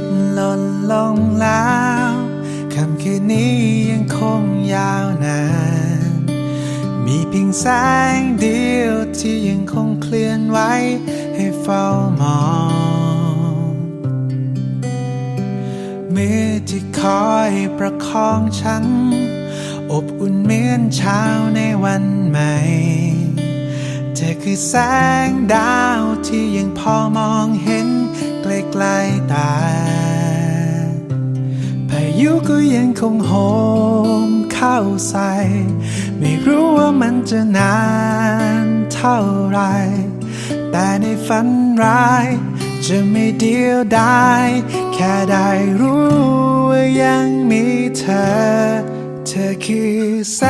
ตหล่นลงแล้วคำคืนนี้ยังคงยาวนาน มีเพียงแสงเดียวที่ยังคงเคลื่อนไหวให้เฝ้ามองมือที่คอยประคองฉัน อบอุ่นเหมือนเช้าในวันใหม่เธอคือแสงดาวที่ยังพอมองเห็น กล้ตาพายุก็ยังคงโหมเข้าใส่ไม่รู้ว่ามันจะนานเท่าไร แต่ในฝันร้าย จะไม่เดียวดายแค่ได้รู้ว่ายังมีเธอ เธอคือแส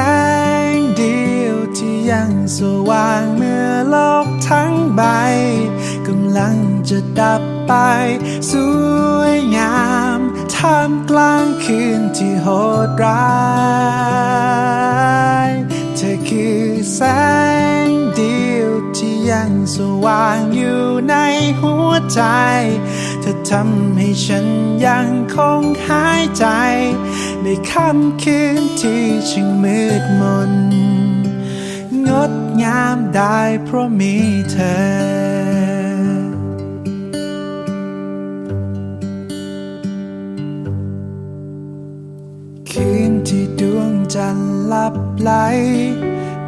งเดียวที่ยังสว่างเมื่อโลกทั้งใบ ลังจะดับไป สวยงามท่ามกลางคืนที่โหดร้าย เธอคือแสงเดียวที่ยังสว่างอยู่ในหัวใจ เธอทำให้ฉันยังคงหายใจ ในค่ำคืนที่ช่างมืดมน งดงามได้เพราะมีเธอ จันทร์หลับไหล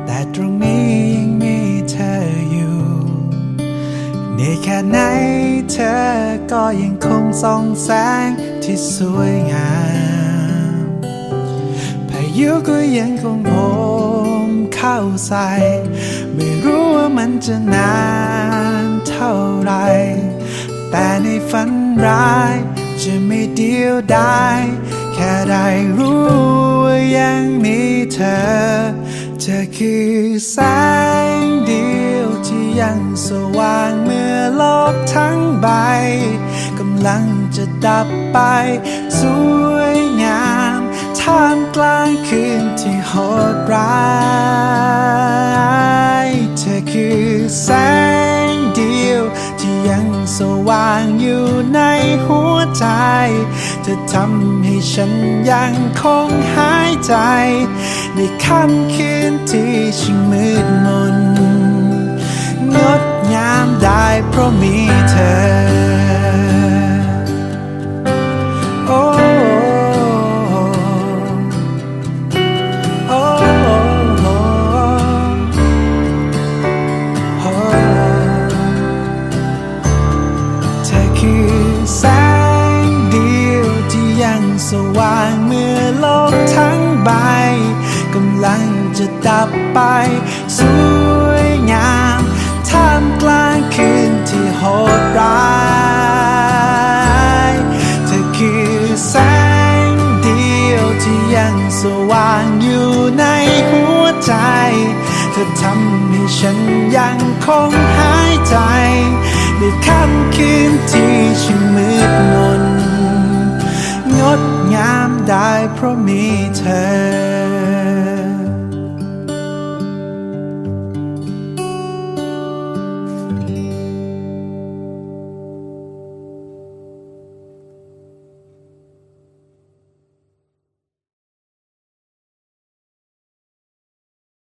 แต่ตรงนี้ยังมีเธออยู่ในแค่ไหนเธอก็ยังคงส่องแสงที่สวยงามพายุก็ยังคงโหมเข้าใส่ไม่รู้ว่ามันจะนานเท่าไร แต่ในฝันร้ายจะไม่เดียวดาย ค่ได้รู้ว่ายังมีเธอ เธอคือแสงเดียวที่ยังสว่างเมื่อโลกทั้งใบกำลังจะดับไป สวยงามท่ามกลางคืนที่โหดร้าย เธอคือแสงเดียวที่ยังสว่างอยู่ในหัวใจ เธอทำให้ฉันยังคงหายใจ ในค่ำคืนที่ช่างมืดมนงดงามได้เพราะมีเธอ สว่างเมื่อโลกทั้งใบกำลังจะดับไป สวยงามท่ามกลางคืนที่โหดร้ายเธอคือแสงเดียวที่ยังสว่างอยู่ในหัวใจเธอทำให้ฉันยังคงหายใจในค่ำคืนที่ช่